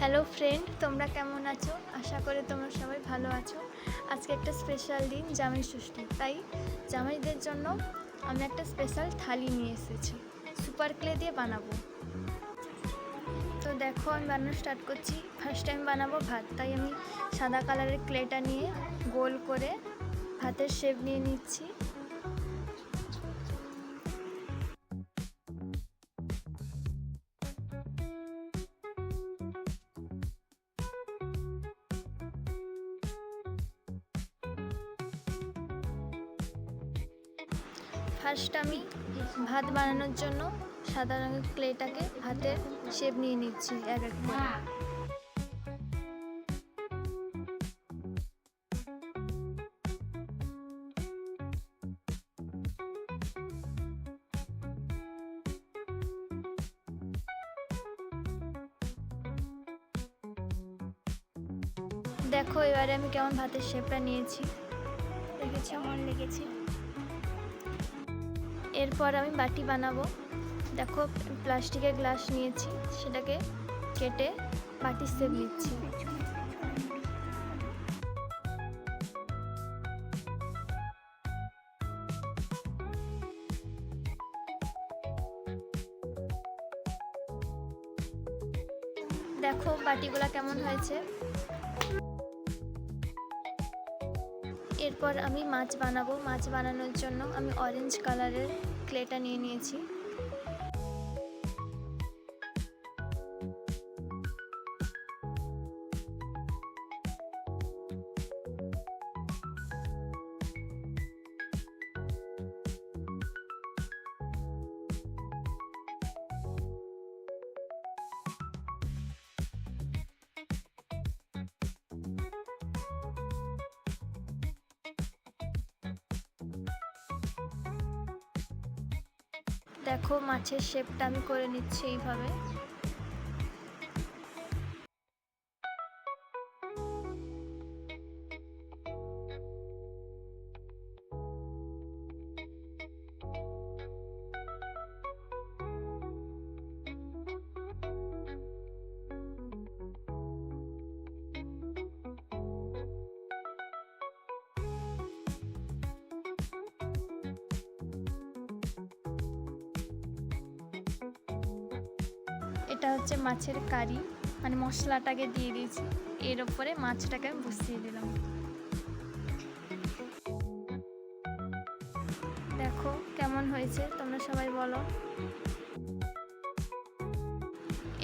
Hello friend তোমরা কেমন আছো? আশা করে তোমরা সবাই ভালো আছো। আজকে একটা স্পেশাল দিন, জামাই ষষ্ঠী। তাই জামাইদের জন্য আমি একটা স্পেশাল থালি নিয়ে এসেছি। সুপার ক্লে দিয়ে বানাবো। তো দেখো, আমি বানানো স্টার্ট করছি। ফার্স্ট টাইম বানাবো ভাত। তাই আমি সাদা কালারের ক্লেটা নিয়ে গোল করে ভাতের শেপ নিয়ে নিচ্ছি। ফার্স্ট আমি ভাত বানানোর জন্য সাদা রঙের ক্লেটাকে ভাতের শেপ নিয়ে নিচ্ছি, এক এক দেখো, এবারে আমি কেমন ভাতের শেপটা নিয়েছি। দেখেছি আমার লেগেছে। এরপর আমি বাটি বানাবো। দেখো, প্লাস্টিকের গ্লাস নিয়েছি, সেটাকে কেটে বাটির শেপ নিচ্ছি দেখো, বাটিগুলা কেমন হয়েছে। এরপর আমি মাছ বানাবো। মাছ বানানোর জন্য আমি অরেঞ্জ কালারের ক্লেটা নিয়ে নিয়েছি। দেখো মাছের শেপটা আমি করে নিচ্ছি এইভাবে। এটা হচ্ছে মাছের কারি। মানে মশলাটাকে দিয়ে দিয়েছি। এর ওপরে মাছটাকে আমি বসিয়ে দিলাম। দেখো কেমন হয়েছে, তোমরা সবাই বলো।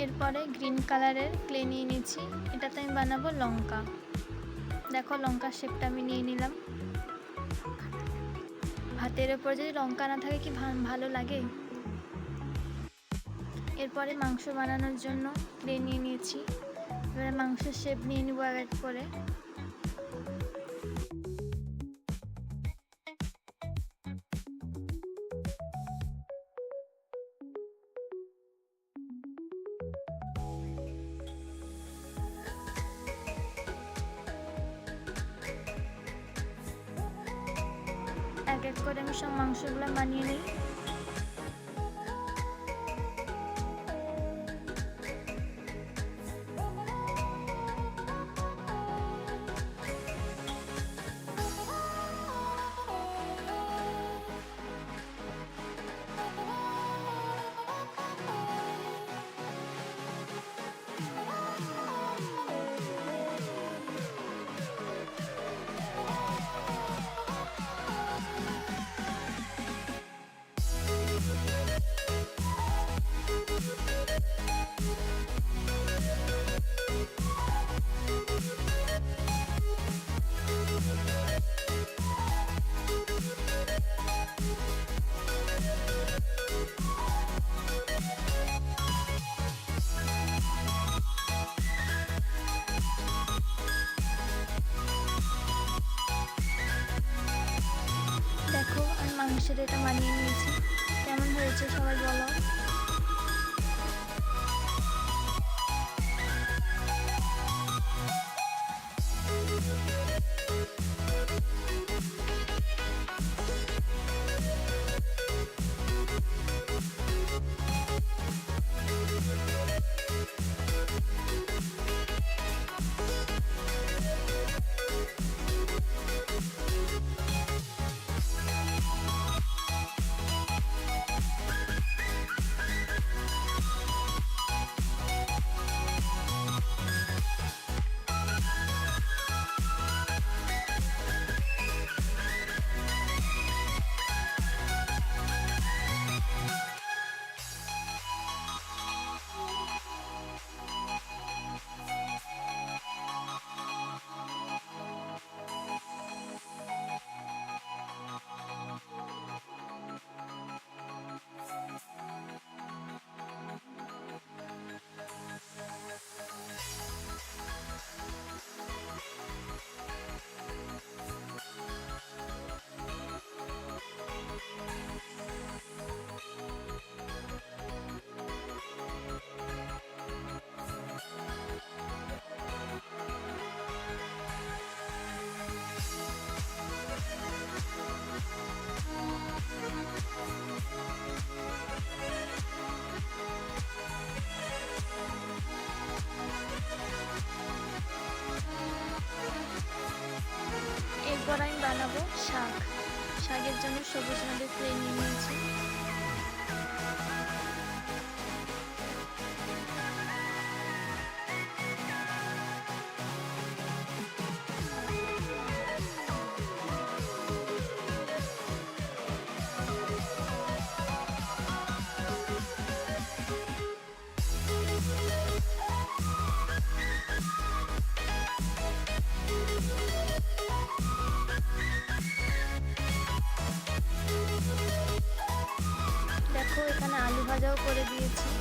এরপরে গ্রিন কালারের ক্লে নিয়ে নিচ্ছি এটাতে আমি বানাবো লঙ্কা। দেখো লঙ্কার শেপটা আমি নিয়ে নিলাম। ভাতের ওপর যদি লঙ্কা না থাকে কি ভালো লাগে? এরপরে মাংস বানানোর জন্য ক্লে নিয়ে নিয়েছি। এবারে মাংসের শেপ নিয়ে নিব এক এক করে। এক এক করে আমি সব মাংসগুলো বানিয়ে নিই। সেটা এটা মানিয়ে নিয়েছি। কেমন হয়েছে সবাই বলো। বানাবো শাক। শাকের জন্য সবুজ রঙের প্লেন নিয়ে নিয়েছি। ভাজাও করে দিয়েছি।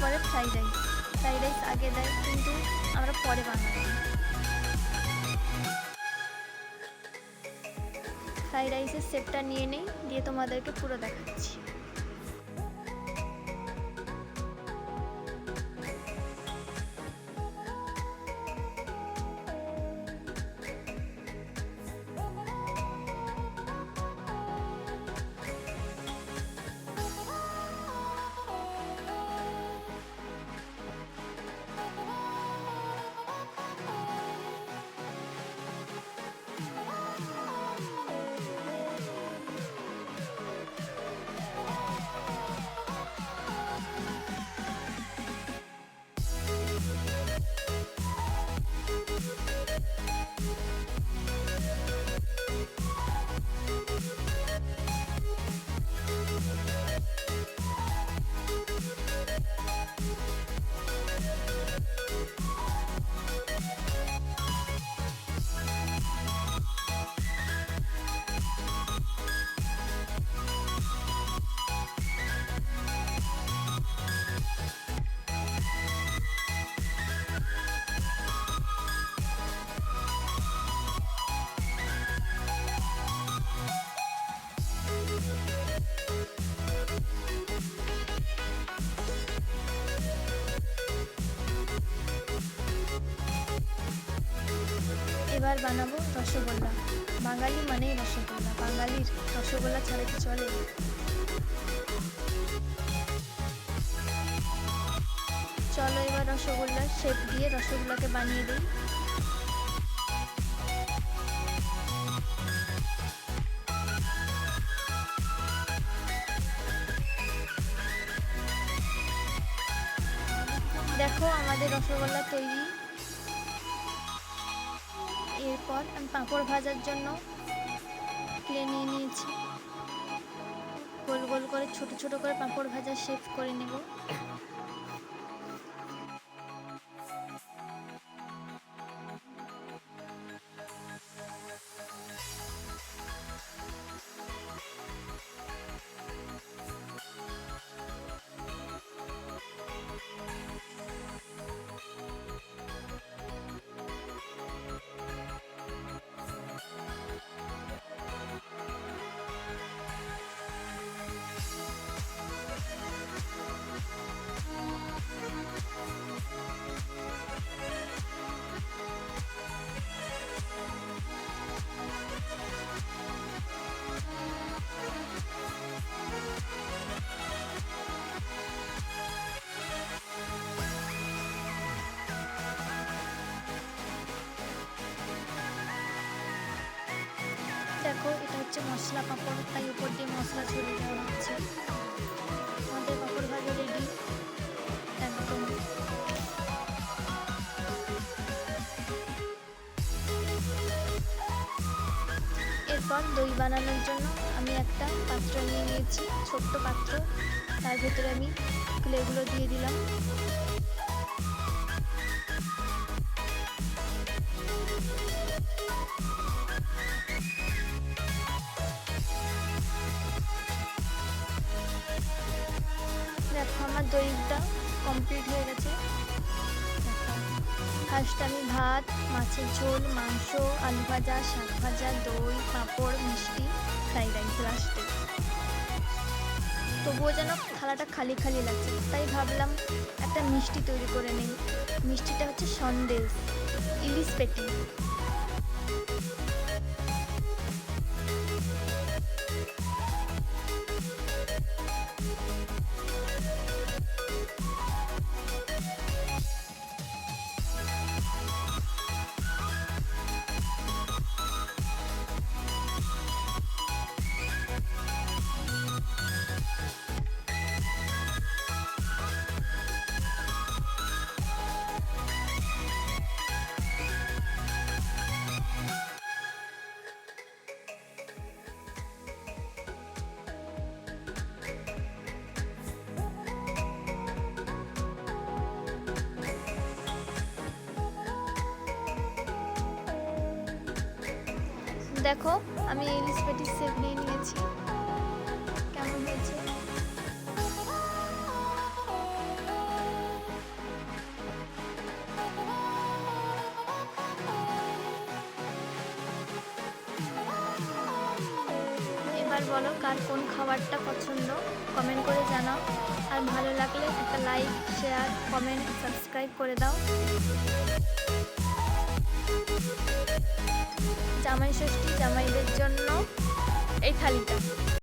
এরপরে ফ্রাইড রাইস ফ্রাইড রাইস আগে দেয়, কিন্তু আমরা পরে বানাবো ফ্রাইড রাইসের সেটটা নিয়ে নেই, দিয়ে তোমাদেরকে পুরো দেখাচ্ছি। এবার বানাবো, রসগোল্লা। বাঙালি মানেই রসগোল্লা, বাঙালির রসগোল্লা ছাড়া কি চলে? চলো এবার রসগোল্লার শেপ দিয়ে রসগোল্লাকে বানিয়ে দিই। দেখো আমাদের রসগোল্লা তৈরি। এরপর আমি পাঁপড় ভাজার জন্য তুলে নিয়ে নিয়েছি। গোল গোল করে, ছোট ছোট করে পাঁপড় ভাজা শেপ করে নেব। দেখো, এটা হচ্ছে মশলা পাঁপড়। তাই উপর দিয়ে মশলা ছড়িয়ে দেওয়া হচ্ছে। আমাদের পাঁপড় ভাজা রেডি একদম। এরপর দই বানানোর জন্য আমি একটা পাত্র নিয়ে নিয়েছি, ছোট্ট পাত্র। তার ভেতরে আমি ক্লেগুলো দিয়ে দিলাম। হয়ে গেছে। ফার্স্ট আমি ভাত, মাছের ঝোল, মাংস, আলু ভাজা, শাক ভাজা, দই, পাঁপড়, মিষ্টি, ফ্রাইড রাইস লাস্টে তবুও যেন থালাটা খালি খালি লাগছে, তাই ভাবলাম একটা মিষ্টি তৈরি করে নিই। মিষ্টিটা হচ্ছে সন্দেশ, ইলিশ পেটি। দেখো, আমি ইলিশ পেটির সেপ নিয়ে নিয়েছি। কেমন হয়েছে? এবার বলো কার কোন খাবারটা পছন্দ? কমেন্ট করে জানাও। আর ভালো লাগলে একটা লাইক, শেয়ার, কমেন্ট, সাবস্ক্রাইব করে দাও। জামাই ষষ্ঠী জামাইদের জন্য এই থালিটা।